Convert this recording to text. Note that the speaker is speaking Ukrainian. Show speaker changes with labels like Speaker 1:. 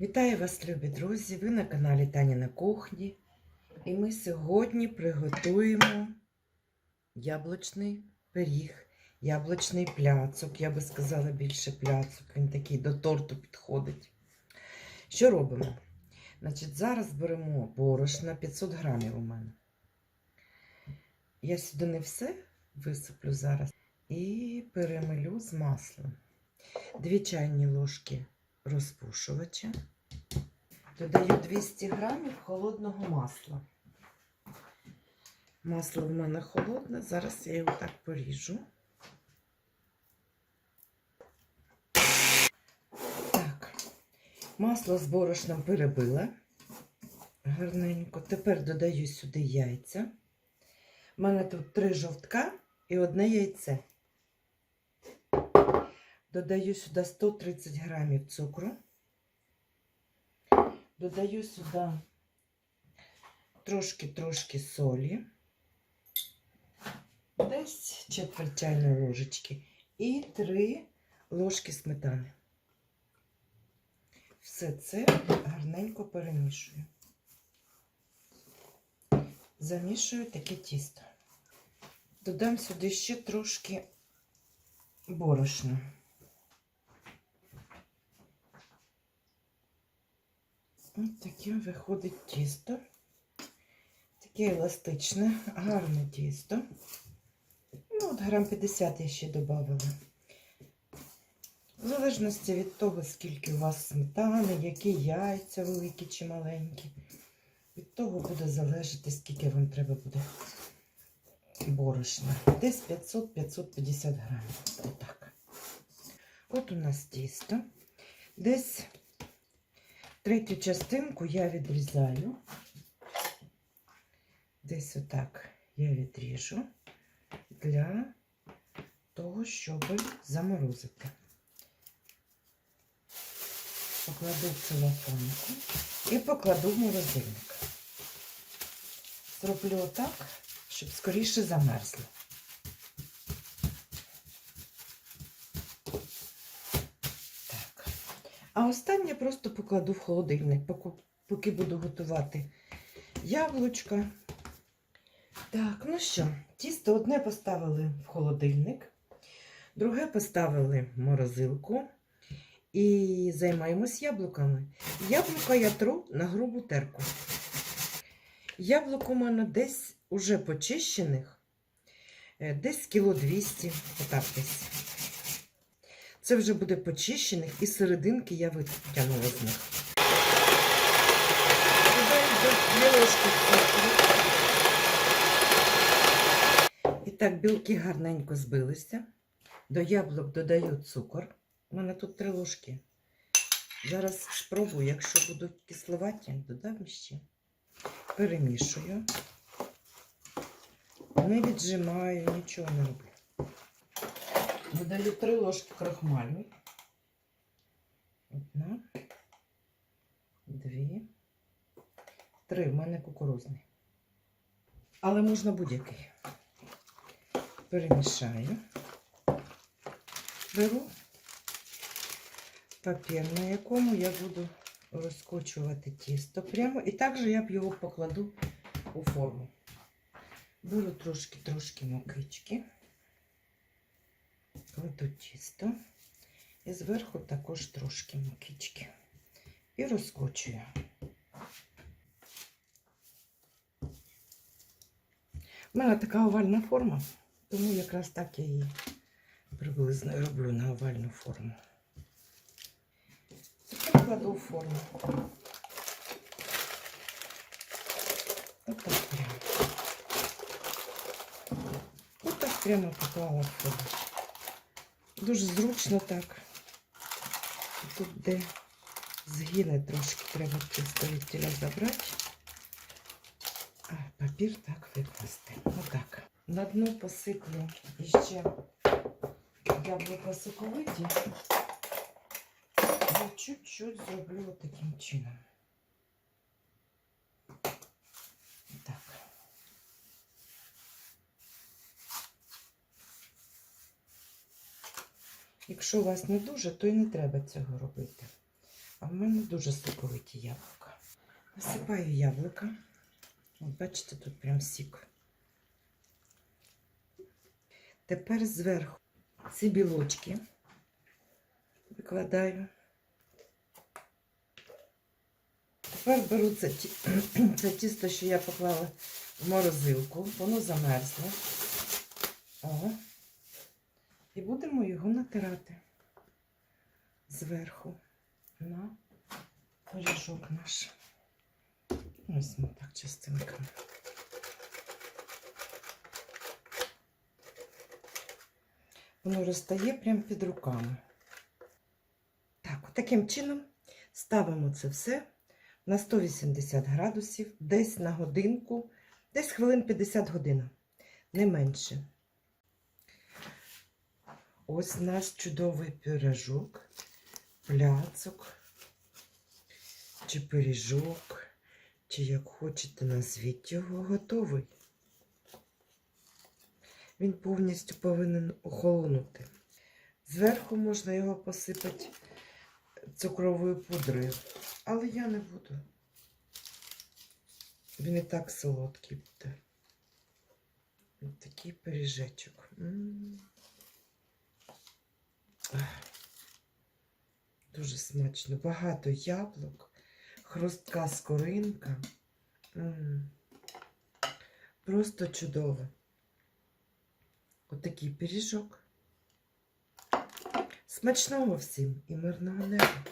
Speaker 1: Вітаю вас, любі друзі! Ви на каналі Тані на кухні. І ми сьогодні приготуємо яблучний пиріг, яблучний пляцок. Я би сказала більше пляцок. Він такий до торту підходить. Що робимо? Значить, зараз беремо борошна 500 грамів у мене. Я сюди не все висиплю зараз і перемелю з маслом. Дві чайні ложки розпушувача. Додаю 200 грамів холодного масла. Масло в мене холодне, зараз я його так поріжу. Так, масло з борошном перебила гарненько. Тепер додаю сюди яйця. У мене тут три жовтка і одне яйце. Додаю сюди 130 грамів цукру. Додаю сюди трошки-трошки солі, десь четверть чайної ложечки і 3 ложки сметани. Все це гарненько перемішую. Замішую таке тісто. Додам сюди ще трошки борошна. Ось таке виходить тісто. Таке еластичне, гарне тісто. Ну, от грам 50 я ще додавала. В залежності від того, скільки у вас сметани, які яйця великі чи маленькі. Від того буде залежати, скільки вам треба буде борошна. Десь 500-550 грамів. Отак. От у нас тісто. Десь Третю частинку я відрізаю. Десь отак я відріжу для того, щоб заморозити. Покладу в целофанку і покладу в морозильник. Зроблю отак, щоб скоріше замерзло. Так. А останнє просто покладу в холодильник, поки, буду готувати яблучка. Так, ну що, тісто одне поставили в холодильник, друге поставили в морозилку і займаємось яблуками. Яблука я тру на грубу терку. Яблук у мене десь уже почищених, е, десь кіло 200, отак десь. Це вже буде почищених і серединки я витягнула з них. І так, білки гарненько збилися. До яблук додаю цукор. У мене тут три ложки. Зараз спробую, якщо будуть кисловаті, додам ще. Перемішую. Не віджимаю, нічого не роблю. Додаю три ложки крахмалю. Одна, дві, три. В мене кукурузний. Але можна будь-який. Перемішаю. Беру папір, на якому я буду розкочувати тісто прямо. І також я б його покладу у форму. Беру трошки-трошки мукички. Кладу тісто і зверху також трошки мукички. І розкочую. У мене така овальна форма, тому якраз так я її приблизно роблю на овальну форму. Тепер кладу в форму. Отак прямо. Отак прямо поклала в форму. Дуже зручно так. Тут, де згине трошки, треба тісто від забрати. А папір так викласти. Отак. На дно посиплю іще яблука соковиті. Я чуть-чуть зроблю таким чином. Якщо у вас не дуже, то і не треба цього робити. А в мене дуже соковиті яблука. Насипаю яблука. От бачите, тут прям сік. Тепер зверху ці білочки викладаю. Тепер беру це, це тісто, що я поклала в морозилку, воно замерзло. О. І будемо його натирати зверху на пиріжок наш. Ось ми так частинками. Воно розтає прямо під руками. Так, таким чином ставимо це все на 180 градусів, десь на годинку, десь хвилин 50 годин, не менше. Ось наш чудовий пиріжок, пляцок, чи пиріжок, чи як хочете назвіть його, готовий. Він повністю повинен охолонути. Зверху можна його посипати цукровою пудрою, але я не буду. Він і так солодкий буде. Ось такий пиріжечок. М. Ах. Дуже смачно. Багато яблук, хрустка скоринка. М. Просто чудово. Отакий пиріжок. Смачного всім і мирного неба.